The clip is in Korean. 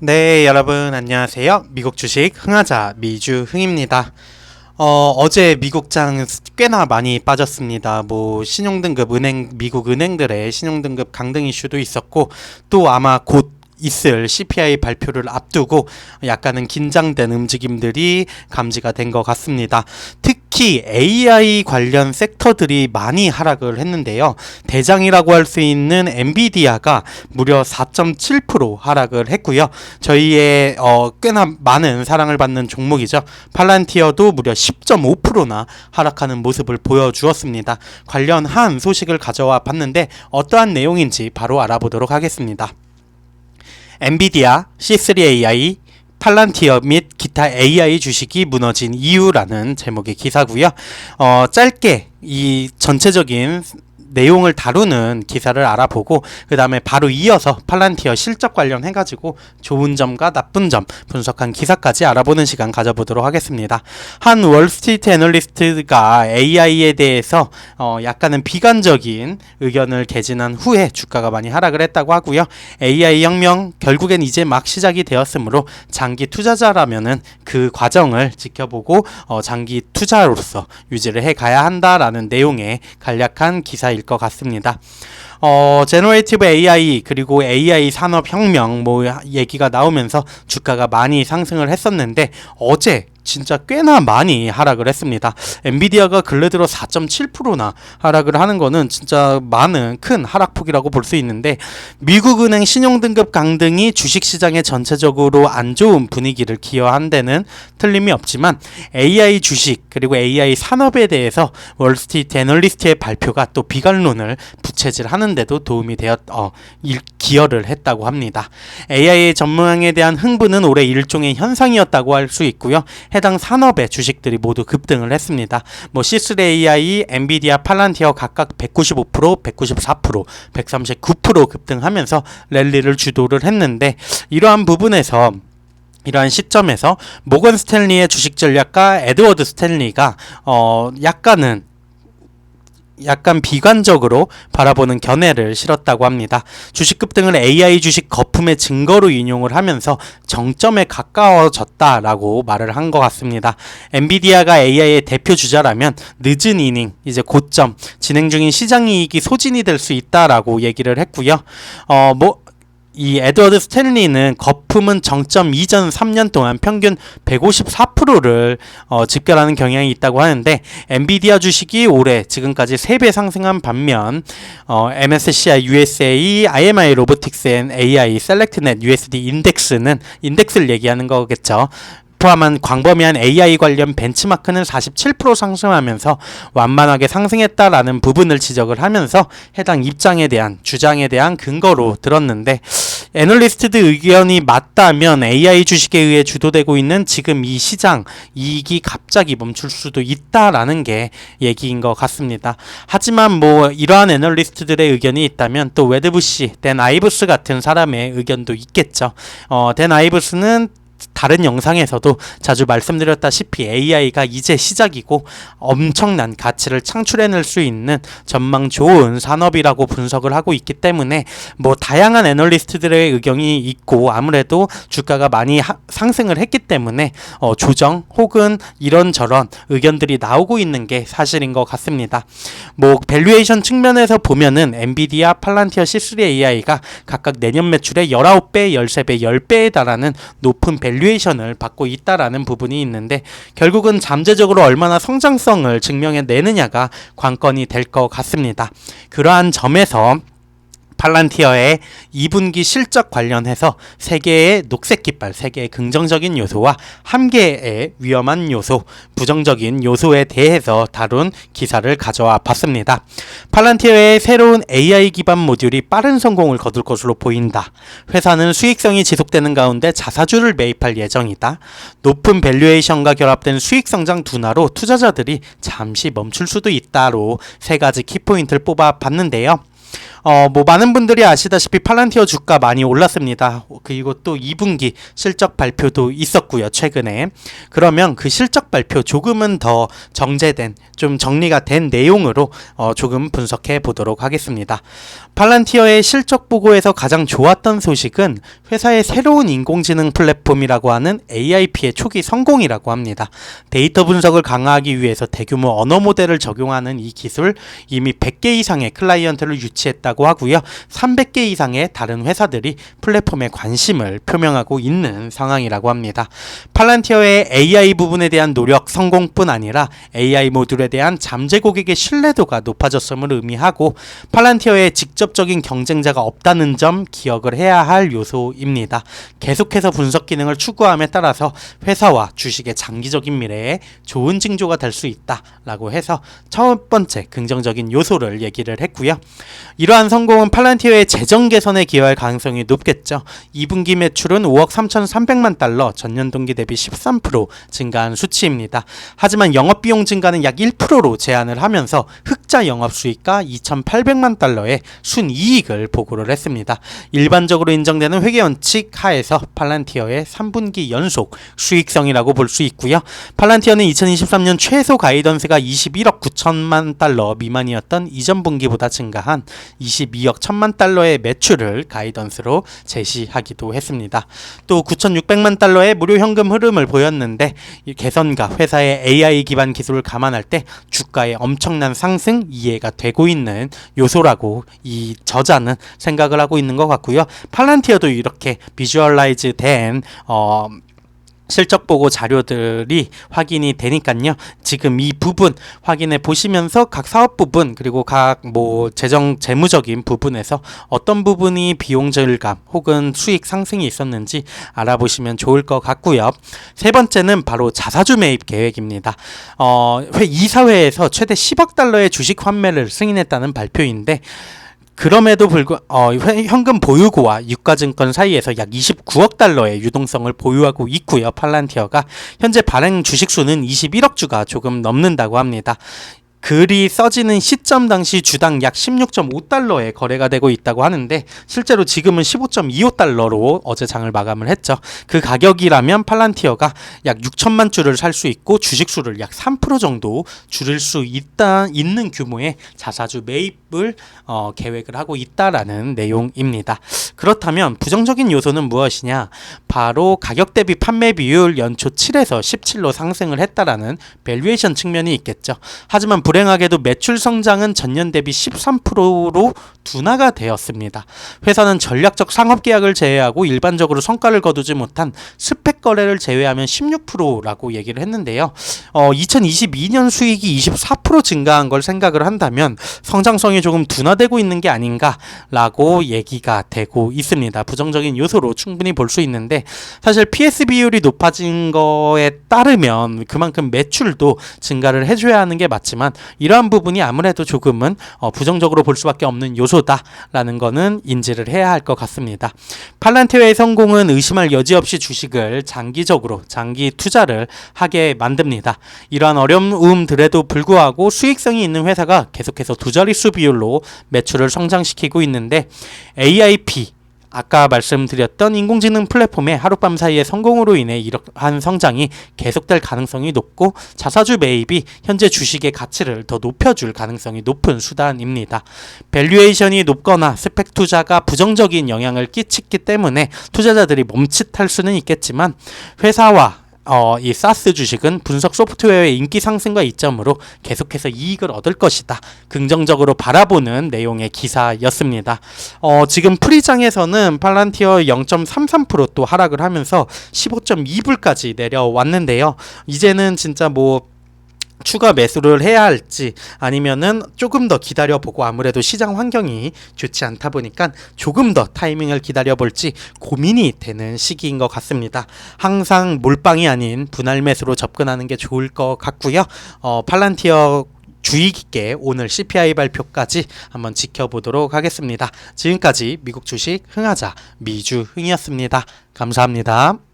네, 여러분 안녕하세요. 미국 주식 흥하자 미주 흥입니다. 어, 어제 미국장 꽤나 많이 빠졌습니다. 뭐 신용등급 은행 미국 은행들의 신용등급 강등 이슈도 있었고 또 아마 곧 있을 CPI 발표를 앞두고 약간은 긴장된 움직임들이 감지가 된 것 같습니다. 특 히 AI 관련 섹터들이 많이 하락을 했는데요. 대장이라고 할 수 있는 엔비디아가 무려 4.7% 하락을 했고요. 저희의 어, 꽤나 많은 사랑을 받는 종목이죠. 팔란티어도 무려 10.5%나 하락하는 모습을 보여주었습니다. 관련한 소식을 가져와 봤는데 어떠한 내용인지 바로 알아보도록 하겠습니다. 엔비디아, C3AI, 팔란티어 및 기타 AI 주식이 무너진 이유라는 제목의 기사고요. 어, 짧게 이 전체적인 내용을 다루는 기사를 알아보고 그 다음에 바로 이어서 팔란티어 실적 관련 해 가지고 좋은 점과 나쁜 점 분석한 기사까지 알아보는 시간 가져보도록 하겠습니다. 한 월스트리트 애널리스트가 AI에 대해서 어 약간은 비관적인 의견을 개진한 후에 주가가 많이 하락을 했다고 하고요. AI 혁명 결국엔 이제 막 시작이 되었으므로 장기 투자자라면은 그 과정을 지켜보고 어 장기 투자로서 유지를 해 가야 한다라는 내용의 간략한 기사입니다. 일 것 같습니다. 어, 제너레이티브 AI 그리고 AI 산업 혁명 뭐 얘기가 나오면서 주가가 많이 상승을 했었는데 어제 진짜 꽤나 많이 하락을 했습니다. 엔비디아가 근래 들어 4.7%나 하락을 하는 거는 진짜 많은 큰 하락폭이라고 볼 수 있는데 미국 은행 신용 등급 강등이 주식 시장에 전체적으로 안 좋은 분위기를 기여한 데는 틀림이 없지만 AI 주식 그리고 AI 산업에 대해서 월스트리트 애널리스트의 발표가 또 비관론을 부채질하는 데도 도움이 되었 어, 기여를 했다고 합니다. AI 전망에 대한 흥분은 올해 일종의 현상이었다고 할 수 있고요. 해당 산업의 주식들이 모두 급등을 했습니다. 뭐 C3AI, 엔비디아, 팔란티어 각각 195%, 194%, 139% 급등하면서 랠리를 주도를 했는데 이러한 부분에서 이러한 시점에서 모건 스탠리의 주식 전략가 에드워드 스탠리가 어 약간은 약간 비관적으로 바라보는 견해를 실었다고 합니다. 주식 급등을 AI 주식 거품의 증거로 인용을 하면서 정점에 가까워졌다라고 말을 한 것 같습니다. 엔비디아가 AI의 대표 주자라면 늦은 이닝, 이제 고점, 진행 중인 시장 이익이 소진이 될 수 있다라고 얘기를 했고요. 어, 뭐, 이 에드워드 스탠리는 거품은 정점 이전 3년 동안 평균 154%를 어, 집결하는 경향이 있다고 하는데 엔비디아 주식이 올해 지금까지 3배 상승한 반면 어, MSCI USA, IMI 로보틱스 앤 AI 셀렉트넷 USD 인덱스는 인덱스를 얘기하는 거겠죠. 포함한 광범위한 AI 관련 벤치마크는 47% 상승하면서 완만하게 상승했다라는 부분을 지적을 하면서 해당 입장에 대한 주장에 대한 근거로 들었는데 애널리스트들 의견이 맞다면 AI 주식에 의해 주도되고 있는 지금 이 시장 이익이 갑자기 멈출 수도 있다라는 게 얘기인 것 같습니다. 하지만 뭐 이러한 애널리스트들의 의견이 있다면 또 웨드부시, 댄 아이브스 같은 사람의 의견도 있겠죠. 어, 댄 아이브스는 다른 영상에서도 자주 말씀드렸다시피 AI가 이제 시작이고 엄청난 가치를 창출해낼 수 있는 전망 좋은 산업이라고 분석을 하고 있기 때문에 뭐 다양한 애널리스트들의 의견이 있고 아무래도 주가가 많이 하, 상승을 했기 때문에 어, 조정 혹은 이런저런 의견들이 나오고 있는 게 사실인 것 같습니다. 뭐 밸류에이션 측면에서 보면은 엔비디아, 팔란티어, C3 AI가 각각 내년 매출의 19배, 13배, 10배에 달하는 높은 밸류에이션을 받고 있다라는 부분이 있는데 결국은 잠재적으로 얼마나 성장성을 증명해 내느냐가 관건이 될 것 같습니다. 그러한 점에서 팔란티어의 2분기 실적 관련해서 세계의 녹색 깃발, 세계의 긍정적인 요소와 한 개의 위험한 요소, 부정적인 요소에 대해서 다룬 기사를 가져와 봤습니다. 팔란티어의 새로운 AI 기반 모듈이 빠른 성공을 거둘 것으로 보인다. 회사는 수익성이 지속되는 가운데 자사주를 매입할 예정이다. 높은 밸류에이션과 결합된 수익 성장 둔화로 투자자들이 잠시 멈출 수도 있다로 세 가지 키포인트를 뽑아 봤는데요. 어, 뭐 많은 분들이 아시다시피 팔란티어 주가 많이 올랐습니다. 그리고 또 2분기 실적 발표도 있었고요. 최근에. 그러면 그 실적 발표 조금은 더 정제된 좀 정리가 된 내용으로 어, 조금 분석해 보도록 하겠습니다. 팔란티어의 실적 보고에서 가장 좋았던 소식은 회사의 새로운 인공지능 플랫폼이라고 하는 AIP의 초기 성공이라고 합니다. 데이터 분석을 강화하기 위해서 대규모 언어 모델을 적용하는 이 기술 이미 100개 이상의 클라이언트를 유치했다고 하고요. 300개 이상의 다른 회사들이 플랫폼에 관심을 표명하고 있는 상황이라고 합니다. 팔란티어의 AI 부분에 대한 노력 성공뿐 아니라 AI 모듈에 대한 잠재 고객의 신뢰도가 높아졌음을 의미하고 팔란티어의 직접적인 경쟁자가 없다는 점 기억을 해야 할 요소입니다. 계속해서 분석 기능을 추구함에 따라서 회사와 주식의 장기적인 미래에 좋은 징조가 될 수 있다라고 해서 첫 번째 긍정적인 요소를 얘기를 했고요. 이러한 성공은 팔란티어의 재정 개선에 기여할 가능성이 높겠죠. 2분기 매출은 5억 3,300만 달러, 전년 동기 대비 13% 증가한 수치입니다. 하지만 영업 비용 증가는 약 1%로 제한을 하면서 흑자 영업 수익가 2,800만 달러의 순이익을 보고를 했습니다. 일반적으로 인정되는 회계 원칙 하에서 팔란티어의 3분기 연속 수익성이라고 볼 수 있고요. 팔란티어는 2023년 최소 가이던스가 21억 9천만 달러 미만이었던 이전 분기보다 증가한 22억 1천만 달러의 매출을 가이던스로 제시하기도 했습니다. 또 9,600만 달러의 무료 현금 흐름을 보였는데 이 개선과 회사의 AI 기반 기술을 감안할 때 주가의 엄청난 상승 이해가 되고 있는 요소라고 이 저자는 생각을 하고 있는 것 같고요. 팔란티어도 이렇게 비주얼라이즈 된 어, 실적 보고 자료들이 확인이 되니까요. 지금 이 부분 확인해 보시면서 각 사업 부분 그리고 각 뭐 재정 재무적인 부분에서 어떤 부분이 비용 절감 혹은 수익 상승이 있었는지 알아보시면 좋을 것 같고요. 세 번째는 바로 자사주 매입 계획입니다. 어, 회 이사회에서 최대 10억 달러의 주식 환매를 승인했다는 발표인데 그럼에도 불구 어, 회- 현금 보유고와 유가증권 사이에서 약 29억 달러의 유동성을 보유하고 있고요. 팔란티어가 현재 발행 주식 수는 21억 주가 조금 넘는다고 합니다. 글이 써지는 시점 당시 주당 약 16.5달러에 거래가 되고 있다고 하는데 실제로 지금은 15.25달러로 어제 장을 마감을 했죠. 그 가격이라면 팔란티어가 약 6천만 주를 살 수 있고 주식 수를 약 3% 정도 줄일 수 있다 있는 규모의 자사주 매입을 어, 계획을 하고 있다라는 내용입니다. 그렇다면 부정적인 요소는 무엇이냐? 바로 가격 대비 판매 비율 연초 7에서 17로 상승을 했다라는 밸류에이션 측면이 있겠죠. 하지만 불행하게도 매출 성장은 전년 대비 13%로 둔화가 되었습니다. 회사는 전략적 상업 계약을 제외하고 일반적으로 성과를 거두지 못한 스펙 거래를 제외하면 16%라고 얘기를 했는데요. 어, 2022년 수익이 24% 증가한 걸 생각을 한다면 성장성이 조금 둔화되고 있는 게 아닌가라고 얘기가 되고 있습니다. 부정적인 요소로 충분히 볼 수 있는데 사실 PS 비율이 높아진 거에 따르면 그만큼 매출도 증가를 해줘야 하는 게 맞지만 이러한 부분이 아무래도 조금은 어, 부정적으로 볼 수밖에 없는 요소 다라는 거는 인지를 해야 할 것 같습니다. 팔란테의 성공은 의심할 여지 없이 주식을 장기적으로 장기 투자를 하게 만듭니다. 이러한 어려움들에도 불구하고 수익성이 있는 회사가 계속해서 두 자릿수 비율로 매출을 성장시키고 있는데 AIP 아까 말씀드렸던 인공지능 플랫폼의 하룻밤 사이의 성공으로 인해 이러한 성장이 계속될 가능성이 높고 자사주 매입이 현재 주식의 가치를 더 높여줄 가능성이 높은 수단입니다. 밸류에이션이 높거나 스펙 투자가 부정적인 영향을 끼치기 때문에 투자자들이 멈칫할 수는 있겠지만 회사와 어, 이 사스 주식은 분석 소프트웨어의 인기 상승과 이점으로 계속해서 이익을 얻을 것이다. 긍정적으로 바라보는 내용의 기사였습니다. 어, 지금 프리장에서는 팔란티어 0.33%또 하락을 하면서 15.2불까지 내려왔는데요. 이제는 진짜 뭐 추가 매수를 해야 할지 아니면은 조금 더 기다려 보고 아무래도 시장 환경이 좋지 않다 보니까 조금 더 타이밍을 기다려 볼지 고민이 되는 시기인 것 같습니다. 항상 몰빵이 아닌 분할 매수로 접근하는 게 좋을 것 같고요. 어, 팔란티어 주의 깊게 오늘 CPI 발표까지 한번 지켜보도록 하겠습니다. 지금까지 미국 주식 흥하자 미주 흥이었습니다. 감사합니다.